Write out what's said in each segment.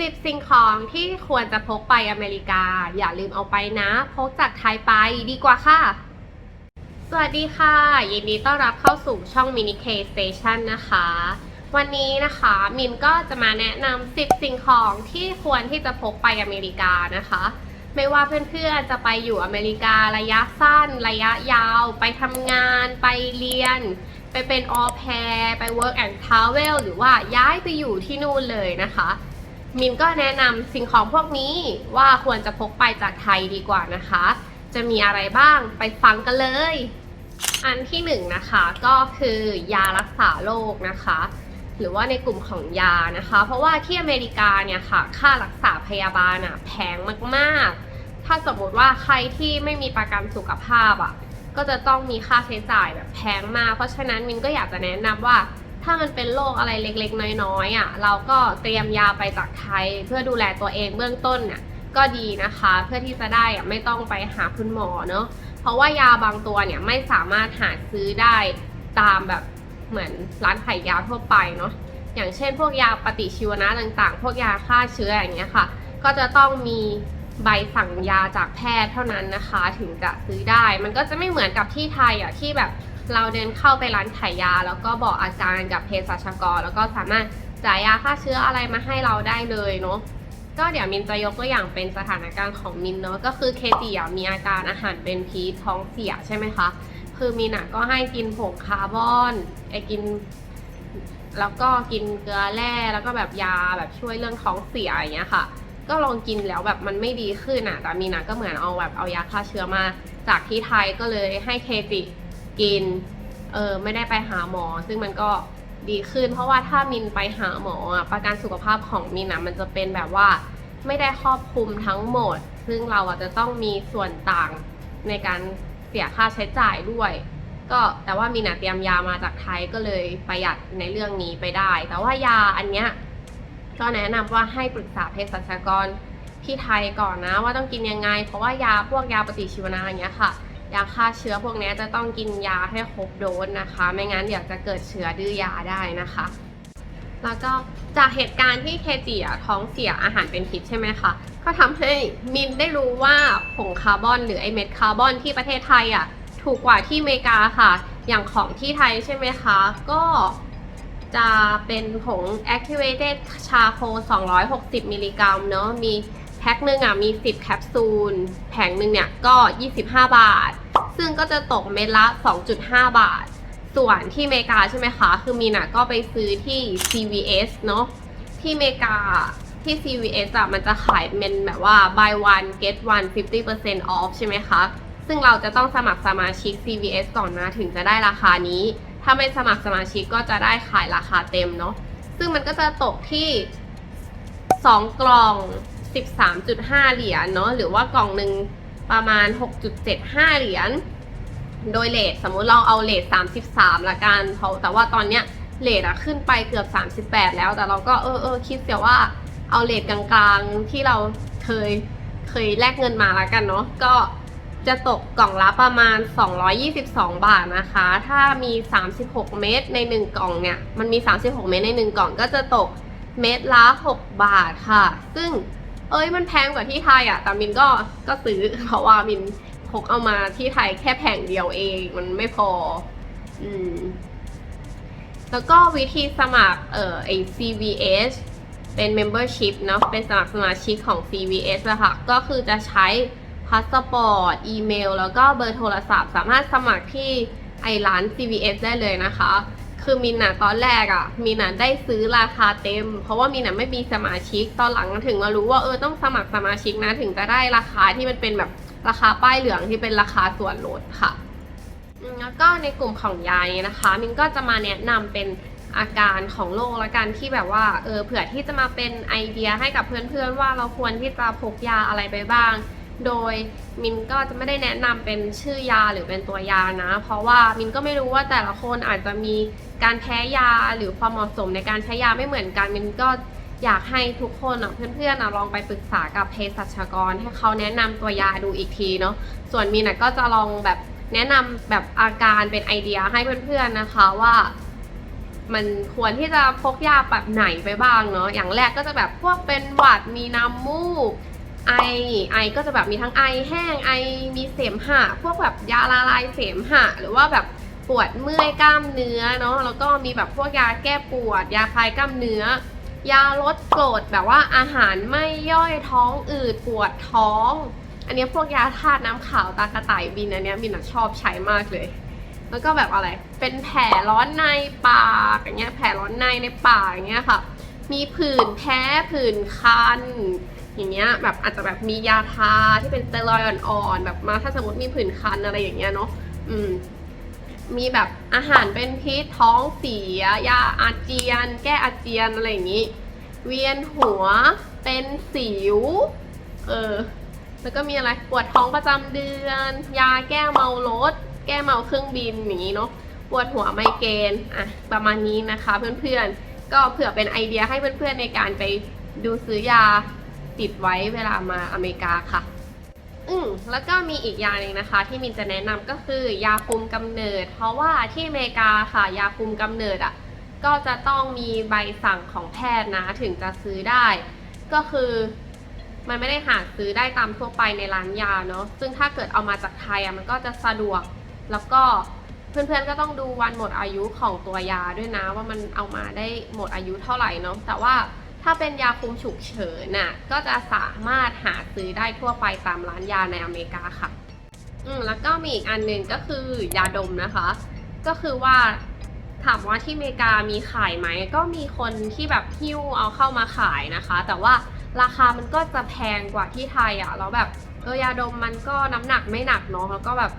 10 สิ่งของที่ควรจะพกไปอเมริกา อย่าลืมเอาไปนะ พกจากไทยไปดีกว่าค่ะ สวัสดีค่ะ ยินดีต้อนรับเข้าสู่ช่อง Mini K Station นะคะ วันนี้นะคะมินก็จะมาแนะนำ10 สิ่งของที่ควรที่จะพกไปอเมริกานะคะ ไม่ว่าเพื่อนๆจะไปอยู่อเมริการะยะสั้น ระยะยาว ไปทำงานไปเรียนไปเป็นออแพรไป work and travel หรือว่าย้ายไปอยู่ที่นู่นเลยนะคะ มินก็แนะนำสิ่งของพวกนี้ว่าควรจะพกไปจากไทยดีกว่านะคะ จะมีอะไรบ้างไปฟังกันเลย อันที่หนึ่งนะคะก็คือยารักษาโรคนะคะ หรือว่าในกลุ่มของยานะคะ เพราะว่าที่อเมริกาเนี่ยค่ะ ค่ารักษาพยาบาลอะแพงมากๆ ถ้าสมมติว่าใครที่ไม่มีประกันสุขภาพอะก็จะต้องมีค่าใช้จ่ายแบบแพงมาก เพราะฉะนั้นมินก็อยากจะแนะนำว่า ถ้ามันเป็นโรคอะไรเล็กๆ น้อยๆอะเราก็เตรียมยาไปจากไทย เพื่อดูแลตัวเองเบื้องต้นเนี่ยก็ดีนะคะ เพื่อที่จะได้อะไม่ต้องไปหาคุณหมอเนาะเพราะว่ายาบางตัวเนี่ยไม่สามารถหาซื้อได้ตามแบบเหมือนร้านขายยาทั่วไปเนาะอย่างเช่น พวกยาปฏิชีวนะต่างๆ พวกยาฆ่าเชื้ออย่างเงี้ยค่ะ ก็จะต้องมีใบสั่งยาจากแพทย์เท่านั้นนะคะ ถึงจะซื้อได้ มันก็จะไม่เหมือนกับที่ไทยอะที่แบบ เราเดินเข้าไปร้านขายยา แล้วก็บอกอาการกับเภสัชกร แล้วก็สามารถจ่ายยาฆ่าเชื้ออะไรมาให้เราได้เลยเนาะก็เดี๋ยวมินจะยกตัวอย่างเป็นสถานการณ์ของมินเนาะก็คือเคติมีอาการอาหารเป็นพิษท้องเสียใช่ไหมคะคือมินอะก็ให้กินผงคาร์บอนไอกิน แล้วก็กินเกลือแร่แล้วก็แบบยาแบบช่วยเรื่องท้องเสียอย่างเงี้ยค่ะ ก็ลองกินแล้วแบบมันไม่ดีขึ้นอะแต่มีนะก็เหมือนเอาแบบเอายาฆ่าเชื้อมา จากที่ไทยก็เลยให้เคติ กินเออไม่ได้ไปหาหมอ ซึ่งมันก็ดีขึ้น เพราะว่าถ้ามินไปหาหมออะประกันสุขภาพของมินอะมันจะเป็นแบบว่าไม่ได้ครอบคลุมทั้งหมด ซึ่งเราอะจะต้องมีส่วนต่างในการเสียค่าใช้จ่ายด้วย ก็แต่ว่ามีนะเตรียมยามาจากไทยก็เลยประหยัดในเรื่องนี้ไปได้ แต่ว่ายาอันเนี้ยก็แนะนำว่าให้ปรึกษาเภสัชกรที่ไทยก่อนนะว่าต้องกินยังไง เพราะว่ายาพวกยาปฏิชีวนะอย่างเงี้ยค่ะ ยาฆ่าเชื้อพวกนี้จะต้องกินยาให้ครบโดสนะคะ ไม่งั้นเดี๋ยวจะเกิดเชื้อดื้อยาได้นะคะ แล้วก็จากเหตุการณ์ที่เคจิอะท้องเสียอาหารเป็นพิษใช่ไหมคะ ก็ทำให้มินได้รู้ว่าผงคาร์บอนหรือไอเม็ดคาร์บอนที่ประเทศไทยอะถูกกว่าที่อเมริกาค่ะ อย่างของที่ไทยใช่ไหมคะ ก็จะเป็นผง activated charcoal 260 มิลลิกรัมเนาะ มีแพ็คหนึ่งอะมี 10 แคปซูล แผงหนึ่งเนี่ยก็ 25 บาท ซึ่งก็จะตกเม็ดละ 2.5 บาท ส่วนที่เมกาใช่ไหมคะ คือมีนะก็ไปซื้อที่ CVS เนาะที่เมกาที่ CVS อะมันจะขายเป็นแบบว่า buy one get one 50% off ใช่ไหมคะ ซึ่งเราจะต้องสมัครสมาชิก CVS ก่อนนะถึงจะได้ราคานี้ ถ้าไม่สมัครสมาชิกก็จะได้ขายราคาเต็มเนาะ ซึ่งมันก็จะตกที่ 2 กล่อง 13.5 เหรียญเนาะ หรือว่ากล่องหนึ่ง ประมาณ 6.75 เหรียญ โดยเลทสมมุติเราเอาเลท33 ละกันเพราะแต่ว่าตอนเนี้ยเลทอะขึ้นไปเกือบ 38 แล้ว แต่เราก็เออเออคิดเสียว่าเอาเลทกลางๆที่เราเคยเคยแลกเงินมาละกันเนาะ ก็จะตกกล่องละประมาณ 222 บาทนะคะ ถ้ามี 36 เม็ดใน 1 กล่องเนี่ย มันมี 36 เม็ดใน 1 กล่องก็จะตกเม็ดละ 6 บาทค่ะ ซึ่ง เอ้ยมันแพงกว่าที่ไทยอะแต่มินก็ก็ซื้อ เพราะว่ามินพกเอามาที่ไทยแค่แผงเดียวเอง มันไม่พอ อืม แล้วก็วิธีสมัครเอ่อไอ CVS เป็น membership เนาะเป็นสมัครสมาชิกของ CVS อะค่ะ ก็คือจะใช้พาสปอร์ต อีเมล แล้วก็เบอร์โทรศัพท์ สามารถสมัครที่ไอร้าน CVS ได้เลยนะคะ คือมินอะตอนแรกอะมินอะได้ซื้อราคาเต็ม เพราะว่ามินอะไม่มีสมาชิกตอนหลังถึงมารู้ว่าเออต้องสมัครสมาชิกนะถึงจะได้ราคาที่มันเป็นแบบราคาป้ายเหลืองที่เป็นราคาส่วนลดค่ะแล้วก็ในกลุ่มของยานี้นะคะ มินก็จะมาแนะนำเป็นอาการของโรคละกันที่แบบว่าเออเผื่อที่จะมาเป็นไอเดียให้กับเพื่อนๆว่าเราควรที่จะพกยาอะไรไปบ้าง โดยมินก็จะไม่ได้แนะนำเป็นชื่อยาหรือเป็นตัวยานะ เพราะว่ามินก็ไม่รู้ว่าแต่ละคนอาจจะมีการแพ้ยาหรือความเหมาะสมในการใช้ยาไม่เหมือนกันมินก็อยากให้ทุกคนอะเพื่อนๆอะลองไปปรึกษากับเภสัชกร ให้เขาแนะนำตัวยาดูอีกทีเนาะส่วนมินก็จะลองแบบแนะนำแบบอาการเป็นไอเดียให้เพื่อนๆนะคะว่า มันควรที่จะพกยาแบบไหนไปบ้างเนาะอย่างแรกก็จะแบบพวกเป็นหวัดมีน้ำมูก ไอไอก็จะแบบมีทั้งไอแห้งไอมีเสมหะพวกแบบยาละลายเสมหะ หรือว่าแบบปวดเมื่อยกล้ามเนื้อเนาะแล้วก็มีแบบพวกยาแก้ปวด ยาคลายกล้ามเนื้อ ยาลดกรดแบบว่าอาหารไม่ย่อยท้องอืดปวดท้อง อันนี้พวกยาธาตุน้ำขาวตากระต่ายบินอันนี้ยมินชอบใช้มากเลยแล้วก็แบบอะไร เป็นแผลร้อนในปากอย่างเงี้ย แผลร้อนในในปากอย่างเงี้ยค่ะ มีผื่นแพ้ ผื่นคัน อย่างเงี้ยแบบอาจจะแบบมียาทาที่เป็นสเตียรอยด์อ่อนๆแบบมาถ้าสมมติมีผื่นคันอะไรอย่างเงี้ยเนาะอืมมีแบบอาหารเป็นพิษท้องเสีย ยาอาเจียน แก้อาเจียนอะไรอย่างงี้ เวียนหัวเป็นสิว เออ แล้วก็มีอะไรปวดท้องประจำเดือน ยาแก้เมารถ แก้เมาเครื่องบินอย่างนี้เนาะปวดหัวไมเกรนอะประมาณนี้นะคะเพื่อนๆ ก็เผื่อเป็นไอเดียให้เพื่อนๆในการไปดูซื้อยา ติดไว้เวลามาอเมริกาค่ะ อืมแล้วก็มีอีกยาหนึ่งนะคะ ที่มินจะแนะนำก็คือยาคุมกำเนิด เพราะว่าที่อเมริกาค่ะ ยาคุมกำเนิดอะก็จะต้องมีใบสั่งของแพทย์นะถึงจะซื้อได้ ก็คือมันไม่ได้หาซื้อได้ตามทั่วไปในร้านยาเนาะซึ่งถ้าเกิดเอามาจากไทยอะมันก็จะสะดวกแล้วก็เพื่อนๆก็ต้องดูวันหมดอายุของตัวยาด้วยนะ ว่ามันเอามาได้หมดอายุเท่าไหร่เนาะแต่ว่า ถ้าเป็นยาคุมฉุกเฉินน่ะก็จะสามารถหาซื้อได้ทั่วไปตามร้านยาในอเมริกาค่ะอืมแล้วก็มีอีกอันหนึ่งก็คือยาดมนะคะ ก็คือว่าถามว่าที่อเมริกามีขายไหม ก็มีคนที่แบบหิ้วเอาเข้ามาขายนะคะ แต่ว่าราคามันก็จะแพงกว่าที่ไทยอะ่ะแล้วแบบเออยาดมมันก็น้ำหนักไม่หนักเนาะแล้วก็แบบ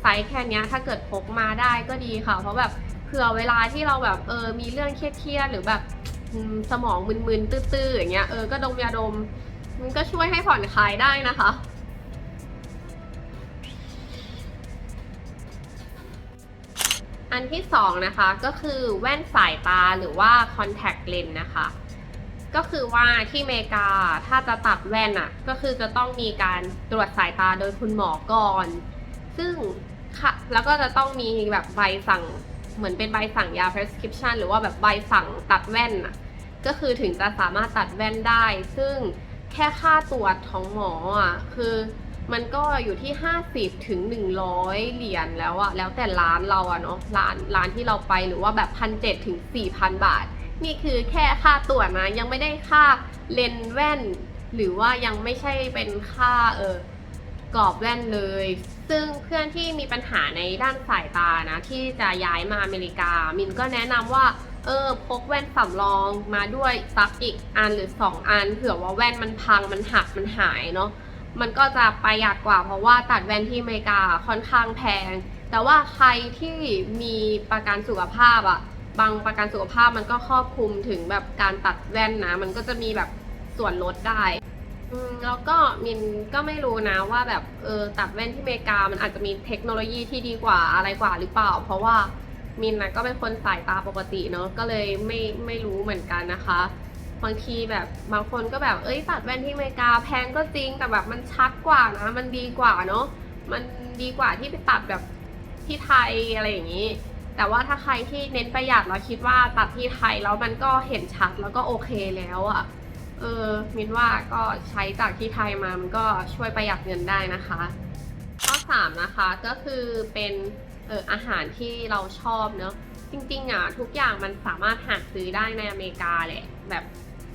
ไซส์แค่นี้ถ้าเกิดพกมาได้ก็ดีค่ะ เพราะแบบเผื่อเวลาที่เราแบบเออมีเรื่องเครียดๆหรือแบบ สมองมึนๆตื้อๆอย่างเงี้ยเออก็ดมยาดม มันก็ช่วยให้ผ่อนคลายได้นะคะ อันที่สองนะคะก็คือแว่นสายตาหรือว่า contact lens นะคะก็คือว่าที่อเมริกาถ้าจะตัดแว่นอะ่ะก็คือจะต้องมีการตรวจสายตาโดยคุณหมอก่อน ซึ่งค่ะแล้วก็จะต้องมีแบบใบสั่ง เหมือนเป็นใบสั่งยา prescription หรือว่าแบบใบสั่งตัดแว่นอะก็คือถึงจะสามารถตัดแว่นได้ ซึ่งแค่ค่าตรวจของหมออะคือมันก็อยู่ที่ 50ถึง100 เหรียญแล้วอะแล้วแต่ร้านเราอะเนาะร้านร้านที่เราไปหรือว่าแบบพันเถึง4,000บาท นี่คือแค่ค่าตรวจนะ ยังไม่ได้ค่าเลนแว่น หรือว่ายังไม่ใช่เป็นค่าเออกรอบแว่นเลย ซึ่งเพื่อนที่มีปัญหาในด้านสายตานะ ที่จะย้ายมาอเมริกา มินก็แนะนำว่าเออพกแว่นสำรองมาด้วยสักอีกอันหรือ 2 อัน เผื่อว่าแว่นมันพังมันหักมันหายเนาะมันก็จะประหยัดกว่าเพราะว่าตัดแว่นที่อเมริกาค่อนข้างแพง แต่ว่าใครที่มีประกันสุขภาพอะบางประกันสุขภาพมันก็ครอบคลุมถึงแบบการตัดแว่นนะ มันก็จะมีแบบส่วนลดได้ แล้วก็มินก็ไม่รู้นะว่าแบบเออตัดแว่นที่อเมริกามันอาจจะมีเทคโนโลยีที่ดีกว่าอะไรกว่าหรือเปล่า เพราะว่ามินนะก็เป็นคนสายตาปกติเนาะก็เลยไม่ไม่รู้เหมือนกันนะคะบางทีแบบบางคนก็แบบเอ้ยตัดแว่นที่อเมริกาแพงก็จริงแต่แบบมันชัดกว่านะมันดีกว่าเนาะมันดีกว่าที่ไปตัดแบบที่ไทยอะไรอย่างนี้ แต่ว่าถ้าใครที่เน้นประหยัดแล้วคิดว่าตัดที่ไทยแล้วมันก็เห็นชัดแล้วก็โอเคแล้วอะ่ะ เออมินว่าก็ใช้จากที่ไทยมามันก็ช่วยประหยัดเงินได้นะคะ ข้อ3นะคะก็คือเป็นเอออาหารที่เราชอบเนอะจริงๆอะทุกอย่างมันสามารถหาซื้อได้ในอเมริกาแหละแบบ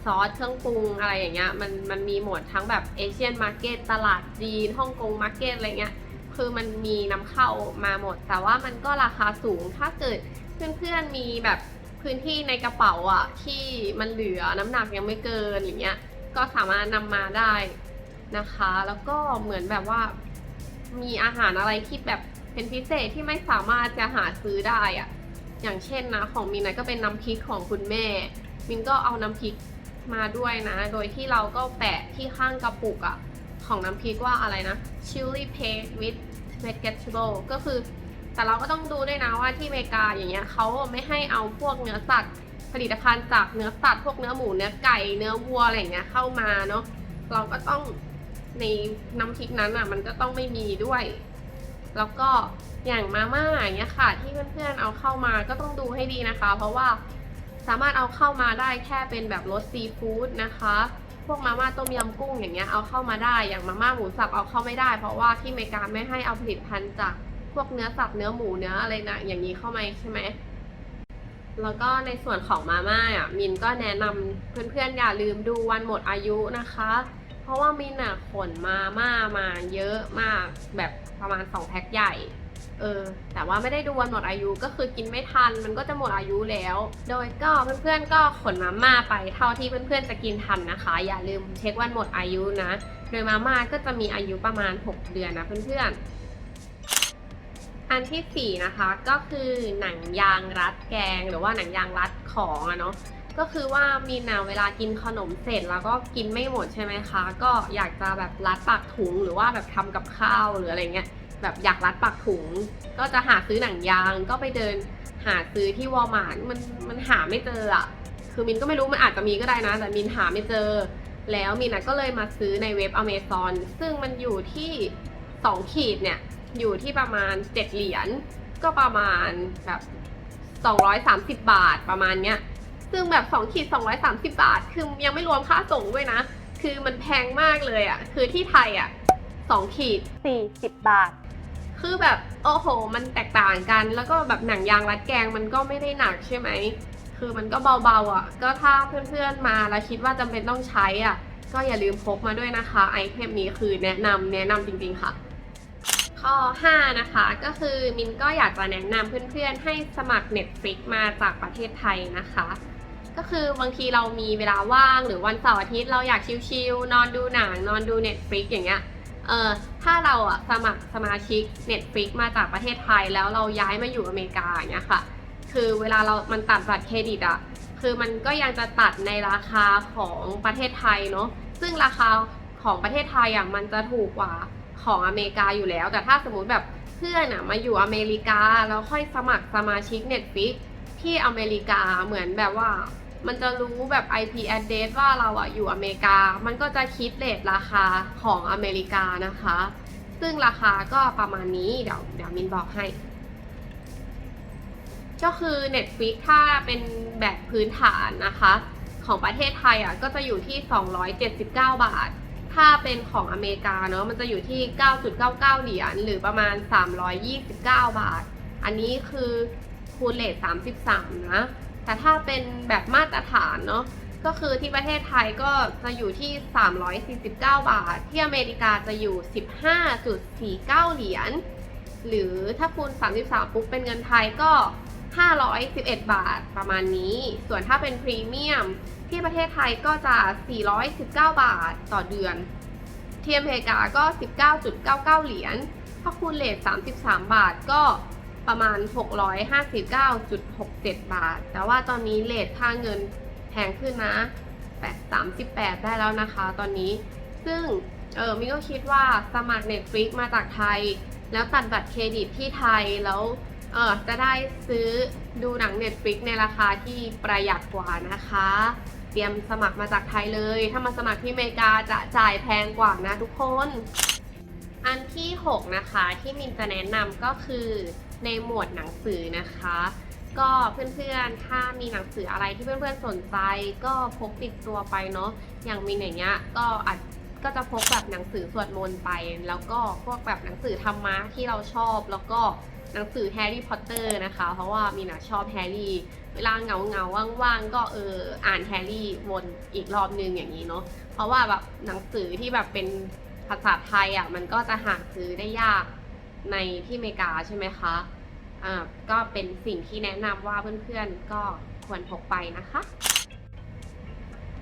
ซอสเครื่องปรุงอะไรอย่างเงี้ยมันมันมีหมดทั้งแบบเอเชียนมาร์เก็ตตลาดจีนฮ่องกงมาร์เก็ตอะไรเงี้ยคือมันมีนำเข้ามาหมด แต่ว่ามันก็ราคาสูงถ้าเกิดเพื่อนๆมีแบบ พื้นที่ในกระเป๋าอะที่มันเหลือน้ำหนักยังไม่เกินอย่างเงี้ยก็สามารถนำมาได้นะคะ แล้วก็เหมือนแบบว่า มีอาหารอะไรที่แบบเป็นพิเศษที่ไม่สามารถจะหาซื้อได้อะอย่างเช่นนะของมินนะก็เป็นน้ำพริกของคุณแม่ มินก็เอาน้ำพริกมาด้วยนะ โดยที่เราก็แปะที่ข้างกระปุกอะของน้ำพริกว่าอะไรนะ chili paste with vegetable ก็คือ แต่เราก็ต้องดูด้วยนะว่าที่อเมริกาอย่างเงี้ยเขาไม่ให้เอาพวกเนื้อสัตว์ผลิตภัณฑ์จากเนื้อสัตว์พวกเนื้อหมูเนื้อไก่เนื้อวัวอะไรอย่างเงี้ยเข้ามาเนาะเราก็ต้องในน้ำพริกนั้นอะมันก็ต้องไม่มีด้วย แล้วก็อย่างมาม่าอย่างเงี้ยค่ะ ที่เพื่อนๆเอาเข้ามาก็ต้องดูให้ดีนะคะ เพราะว่าสามารถเอาเข้ามาได้แค่เป็นแบบรสซีฟู้ดนะคะ พวกมาม่าต้มยำกุ้งอย่างเงี้ยเอาเข้ามาได้อย่างมาม่าหมูสับเอาเข้าไม่ได้ เพราะว่าที่อเมริกาไม่ให้เอาผลิตภัณฑ์จาก พวกเนื้อสับเนื้อหมูเนื้ออะไรนะอย่างนี้เข้ามาใช่ไหมแล้วก็ในส่วนของมาม่าอะมินก็แนะนำเพื่อนๆอย่าลืมดูวันหมดอายุนะคะ เพราะว่ามินอะขนมาม่ามาเยอะมากแบบประมาณ2แพ็คใหญ่เออแต่ว่าไม่ได้ดูวันหมดอายุก็คือกินไม่ทันมันก็จะหมดอายุแล้ว โดยก็เพื่อนๆก็ขนมาม่าไปเท่าที่เพื่อนๆจะกินทันนะคะ อย่าลืมเช็ควันหมดอายุนะ โดยมาม่าก็จะมีอายุประมาณ 6 เดือนนะเพื่อนๆ อันที่สี่นะคะก็คือหนังยางรัดแกงหรือว่าหนังยางรัดของอะเนาะก็คือว่ามีนาเวลากินขนมเสร็จแล้วก็กินไม่หมดใช่ไหมคะ ก็อยากจะแบบรัดปากถุงหรือว่าแบบทำกับข้าวหรืออะไรเงี้ยแบบอยากรัดปากถุง ก็จะหาซื้อหนังยางก็ไปเดินหาซื้อที่วอลมาร์ทมันมันหาไม่เจออะคือมินก็ไม่รู้มันอาจจะมีก็ได้นะ แต่มินหาไม่เจอ แล้วมินก็เลยมาซื้อในเว็บอเมซอนซึ่งมันอยู่ที่2ขีดเนี่ย อยู่ที่ประมาณ 7 เหรียญก็ประมาณแบบ230 บาทประมาณเนี้ยซึ่งแบบ2ขีด230 บาท คือยังไม่รวมค่าส่งด้วยนะ คือมันแพงมากเลยอะ่ะ คือที่ไทยอะ่ะ2ขีด40 บาท คือแบบโอ้โห มันแตกต่างกัน แล้วก็แบบหนังยางรัดแกงมันก็ไม่ได้หนักใช่ไหม คือมันก็เบาๆอะ ก็ถ้าเพื่อนๆมาแล้วคิดว่าจำเป็นต้องใช้อะ ก็อย่าลืมพกมาด้วยนะคะ ไอเทมนี้คือแนะนำแนะนำจริงๆค่ะ ข้อ 5 นะคะ ก็คือมินก็อยากจะแนะนำเพื่อนๆ ให้สมัคร Netflix มาจากประเทศไทยนะคะ ก็คือบางทีเรามีเวลาว่างหรือวันเสาร์อาทิตย์เราอยากชิลๆ นอนดูหนัง นอนดู Netflix อย่างเงี้ยเออถ้าเราอะสมัครสมาชิก Netflix มาจากประเทศไทยแล้วเราย้ายมาอยู่อเมริกาอย่างเงี้ยค่ะ คือเวลาเรามันตัดบัตรเครดิตอะคือมันก็ยังจะตัดในราคาของประเทศไทยเนาะซึ่งราคาของประเทศไทยอะมันจะถูกกว่า ของอเมริกาอยู่แล้ว แต่ถ้าสมมุติแบบเพื่อนอะมาอยู่อเมริกาแล้วค่อยสมัครสมาชิก Netflix ที่อเมริกาเหมือนแบบว่า มันจะรู้แบบ IP address ว่าเราอะอยู่อเมริกา มันก็จะคิดเลทราคาของอเมริกานะคะ ซึ่งราคาก็ประมาณนี้เดี๋ยวเดี๋ยวมินบอกให้ ก็คือ Netflix ถ้าเป็นแบบพื้นฐานนะคะ ของประเทศไทยอะก็จะอยู่ที่ 279 บาท ถ้าเป็นของอเมริกาเนาะมันจะอยู่ที่ 9.99 เหรียญหรือประมาณ 329 บาท อันนี้คือคูณเลท33 นะ แต่ถ้าเป็นแบบมาตรฐานเนาะก็คือที่ประเทศไทยก็จะอยู่ที่ 349 บาท ที่อเมริกาจะอยู่ 15.49 เหรียญ หรือถ้าคูณ 33 ปุ๊บเป็นเงินไทยก็ 511 บาทประมาณนี้ ส่วนถ้าเป็นพรีเมียม ที่ประเทศไทยก็จะ 419 บาทต่อเดือน ที่อเมริกาก็ 19.99 เหรียญถ้าคูณเลท33 บาทก็ประมาณ 659.67 บาท แต่ว่าตอนนี้เลทค่าเงินแพงขึ้นนะ8 38ได้แล้วนะคะตอนนี้ ซึ่งเออมิก็คิดว่าสมัคร Netflix มาจากไทย แล้วตัดบัตรเครดิตที่ไทยแล้ว เออจะได้ซื้อดูหนัง Netflix ในราคาที่ประหยัดกว่านะคะ เตรียมสมัครมาจากไทยเลย ถ้ามาสมัครที่อเมริกาจะจ่ายแพงกว่านะทุกคน อันที่ 6 นะคะที่มินจะแนะนำก็คือในหมวดหนังสือนะคะ ก็เพื่อนๆ ถ้ามีหนังสืออะไรที่เพื่อนๆ สนใจ ก็พกติดตัวไปเนาะ อย่างมินอย่างเงี้ยก็อาจก็จะพกแบบหนังสือสวดมนต์ไป แล้วก็พวกแบบหนังสือธรรมะที่เราชอบแล้วก็ หนังสือแฮร์รี่พอตเตอร์นะคะ เพราะว่ามินะชอบแฮร์รี่ เวลาเงาเงาว่างๆ ก็เอออ่านแฮร์รี่วนอีกรอบนึงอย่างนี้เนาะ เพราะว่าแบบหนังสือที่แบบเป็นภาษาไทยอะมันก็จะหาซื้อได้ยากในที่อเมริกาใช่ไหมคะอ่าก็เป็นสิ่งที่แนะนำว่าเพื่อนๆก็ควรพกไปนะคะ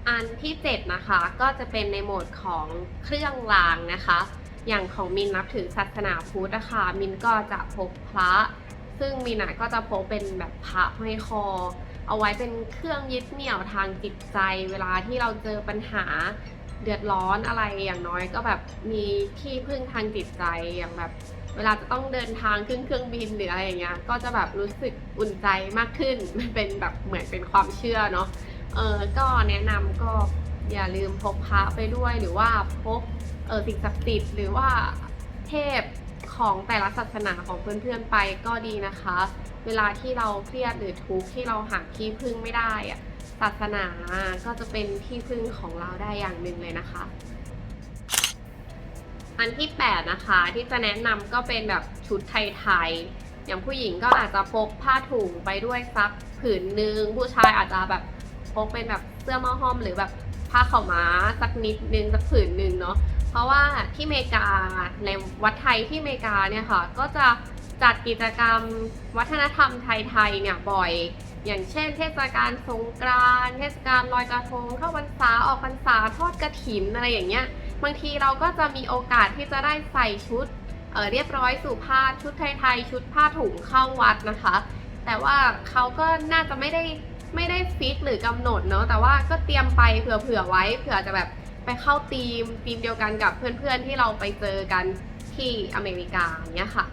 อันที่ 7 นะคะก็จะเป็นในโหมดของเครื่องรางนะคะ อย่างของมินนับถือศาสนาพุทธนะคะมินก็จะพกพระ ซึ่งมินอะก็จะพกเป็นแบบพระห้อยคอ เอาไว้เป็นเครื่องยึดเหนี่ยวทางจิตใจ เวลาที่เราเจอปัญหาเดือดร้อนอะไรอย่างน้อยก็แบบมีที่พึ่งทางจิตใจอย่างแบบ เวลาจะต้องเดินทางขึ้นเครื่องบินหรืออะไรอย่างเงี้ยก็จะแบบรู้สึกอุ่นใจมากขึ้นมันเป็นแบบเหมือนเป็นความเชื่อเนาะเออก็แนะนำก็อย่าลืมพกพระไปด้วยหรือว่าพก เออสิ่งศักดิ์สิทธิ์หรือว่าเทพของแต่ละศาสนาของเพื่อนๆไปก็ดีนะคะ เวลาที่เราเครียดหรือทุกข์ที่เราหาที่พึ่งไม่ได้อะศาสนาก็จะเป็นที่พึ่งของเราได้อย่างหนึ่งเลยนะคะ อันที่ 8 นะคะ ที่จะแนะนำก็เป็นแบบชุดไทยๆอย่างผู้หญิงก็อาจจะพกผ้าถุงไปด้วยสักผืนหนึ่งผู้ชายอาจจะแบบพกเป็นแบบเสื้อหม้อห้อม หรือแบบผ้าขาวม้าสักนิดนึงสักผืนหนึ่งเนาะ เพราะว่าที่เมกาในวัดไทยที่เมกาเนี่ยค่ะก็จะจัดกิจกรรมวัฒนธรรมไทยๆเนี่ยบ่อย อย่างเช่น เทศกาลสงกรานต์เทศกาลลอยกระทงเข้าพรรษาออกพรรษาทอดกระถินอะไรอย่างเงี้ยบางทีเราก็จะมีโอกาสที่จะได้ใส่ชุดเเรียบร้อยสุภาพชุดไทยๆชุดผ้าถุงเข้าวัดนะคะ แต่ว่าเขาก็น่าจะไม่ได้ไม่ได้ฟิกหรือกำหนดเนาะแต่ว่าก็เตรียมไปเผื่อๆไว้เผื่อจะแบบ ไปเข้าทีมทีมเดียวกันกับเพื่อนๆที่เราไปเจอกันที่อเมริกาอย่างเงี้ยค่ะ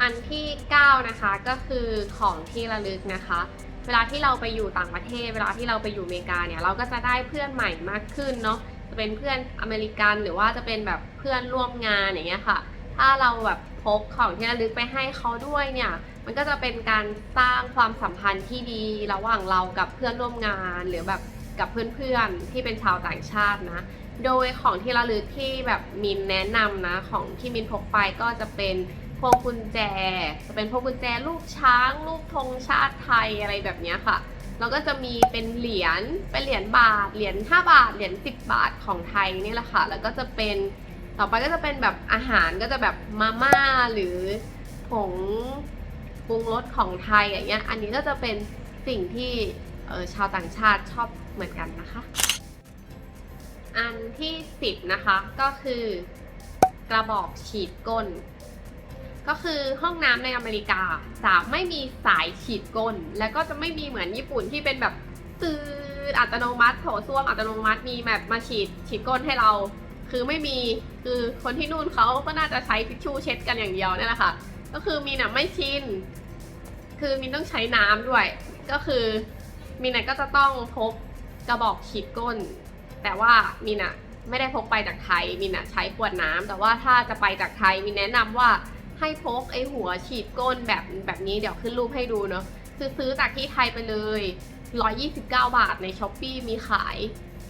อันที่ 9 นะคะก็คือของที่ระลึกนะคะ เวลาที่เราไปอยู่ต่างประเทศ เวลาที่เราไปอยู่อเมริกาเนี่ยเราก็จะได้เพื่อนใหม่มากขึ้นเนาะจะเป็นเพื่อนอเมริกันหรือว่าจะเป็นแบบเพื่อนร่วมงานอย่างเงี้ยค่ะ ถ้าเราแบบพกของที่ระลึกไปให้เขาด้วยเนี่ย มันก็จะเป็นการสร้างความสัมพันธ์ที่ดีระหว่างเรากับเพื่อนร่วมงานหรือแบบ กับเพื่อนๆที่เป็นชาวต่างชาตินะ โดยของที่ระลึกที่แบบมินแนะนำนะของที่มินพกไปก็จะเป็นพวงกุญแจ จะเป็นพวงกุญแจรูปช้างรูปธงชาติไทยอะไรแบบนี้ค่ะแล้วก็จะมีเป็นเหรียญเป็นเหรียญบาทเหรียญ5บาทเหรียญ10 บาทของไทยนี่แหละค่ะ แล้วก็จะเป็นต่อไปก็จะเป็นแบบอาหารก็จะแบบมาม่าหรือผงปรุงรสของไทยอย่างเงี้ย อันนี้ก็จะเป็นสิ่งที่ออชาวต่างชาติชอบ เหมือนกันนะคะ อันที่ 10 นะคะก็คือกระบอกฉีดก้น ก็คือห้องน้ำในอเมริกาจะไม่มีสายฉีดก้น แล้วก็จะไม่มีเหมือนญี่ปุ่นที่เป็นแบบตืดอัตโนมัติโถส้วมอัตโนมัติมีแบบมาฉีดฉีดก้นให้เรา คือไม่มีคือคนที่นู่นเขาก็น่าจะใช้ทิชชู่เช็ดกันอย่างเดียวนี่แหละค่ะ ก็คือมีน่ะไม่ชินคือมินต้องใช้น้ำด้วย ก็คือมินน่ะก็จะต้องพก กระบอกฉีดก้น แต่ว่ามินน่ะไม่ได้พกไปจากไทยมินน่ะใช้ขวดน้ำแต่ว่าถ้าจะไปจากไทยมินแนะนำว่าให้พกไอหัวฉีดก้นแบบแบบนี้เดี๋ยวขึ้นรูปให้ดูเนาะคือซื้อจากที่ไทยไปเลย 129 บาทในช้อปปีมีขาย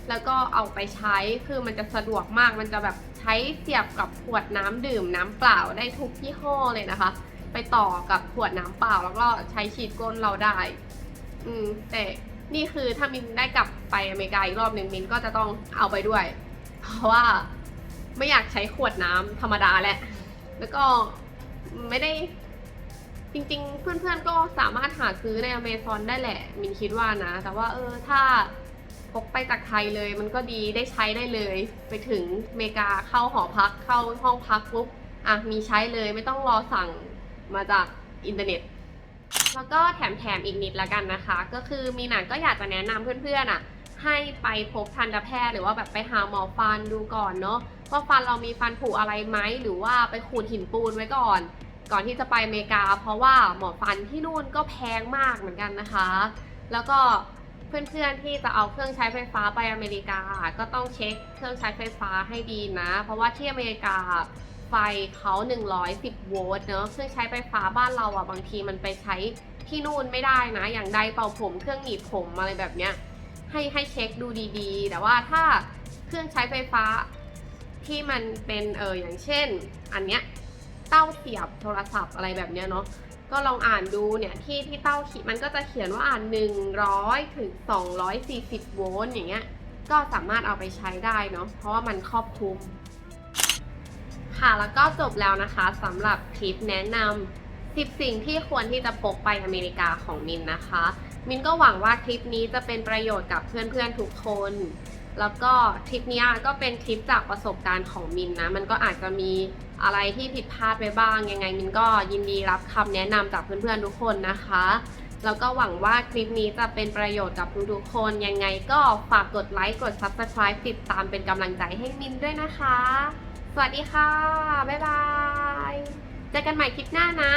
แล้วก็เอาไปใช้คือมันจะสะดวกมากมันจะแบบใช้เสียบกับขวดน้ำดื่มน้ำเปล่าได้ทุกยี่ห้อเลยนะคะ ไปต่อกับขวดน้ำเปล่าแล้วก็ใช้ฉีดก้นเราได้ อืมแต่ นี่คือถ้ามินได้กลับไปอเมริกาอีกรอบหนึ่งมินก็จะต้องเอาไปด้วย เพราะว่าไม่อยากใช้ขวดน้ำธรรมดาแหละ แล้วก็ไม่ได้จริงๆ เพื่อนๆก็สามารถหาซื้อในอเมซอนได้แหละ มินคิดว่านะ แต่ว่าเออถ้าพกไปจากไทยเลยมันก็ดีได้ใช้ได้เลย ไปถึงอเมริกาเข้าหอพักเข้าห้องพักปุ๊บอะมีใช้เลยไม่ต้องรอสั่งมาจากอินเทอร์เน็ต แล้วก็แถมๆอีกนิดละกันนะคะ ก็คือมีหนังก็อยากจะแนะนำเพื่อนๆอะให้ไปพบทันตแพทย์หรือว่าแบบไปหาหมอฟันดูก่อนเนาะว่าฟันเรามีฟันผุอะไรไหมหรือว่าไปขูดหินปูนไว้ก่อน ก่อนที่จะไปอเมริกา เพราะว่าหมอฟันที่นู่นก็แพงมากเหมือนกันนะคะ แล้วก็เพื่อนๆที่จะเอาเครื่องใช้ไฟฟ้าไปอเมริกา ก็ต้องเช็คเครื่องใช้ไฟฟ้าให้ดีนะ เพราะว่าที่อเมริกา ไฟเขา 110 โวลต์เนอะเครื่องใช้ไฟฟ้าบ้านเราอะบางทีมันไปใช้ที่นู่นไม่ได้นะ อย่างไดร์เป่าผมเครื่องหนีบผมอะไรแบบเนี้ยให้ให้เช็คดูดีๆ แต่ว่าถ้าเครื่องใช้ไฟฟ้าที่มันเป็นเอออย่างเช่น อันเนี้ยเต้าเสียบโทรศัพท์อะไรแบบเนี้ยเนาะก็ลองอ่านดูเนี่ยที่ที่เต้าขีมันก็จะเขียนว่าอ่าน 100 ถึง 240 โวลต์อย่างเงี้ยก็สามารถเอาไปใช้ได้เนาะเพราะว่ามันครอบคลุม ค่ะ แล้วก็จบแล้วนะคะสำหรับคลิปแนะนำ10 สิ่งที่ควรที่จะพกไปอเมริกาของมินนะคะ มินก็หวังว่าคลิปนี้จะเป็นประโยชน์กับเพื่อนๆทุกคน แล้วก็คลิปนี้ก็เป็นคลิปจากประสบการณ์ของมินนะ มันก็อาจจะมีอะไรที่ผิดพลาดไปบ้าง ยังไงมินก็ยินดีรับคำแนะนำจากเพื่อนๆทุกคนนะคะ แล้วก็หวังว่าคลิปนี้จะเป็นประโยชน์กับทุกๆคน ยังไงก็ฝากกดไลค์ กด Subscribe ติดตามเป็นกำลังใจให้มินด้วยนะคะ สวัสดีค่ะ บ๊ายบาย เจอกันใหม่คลิปหน้านะ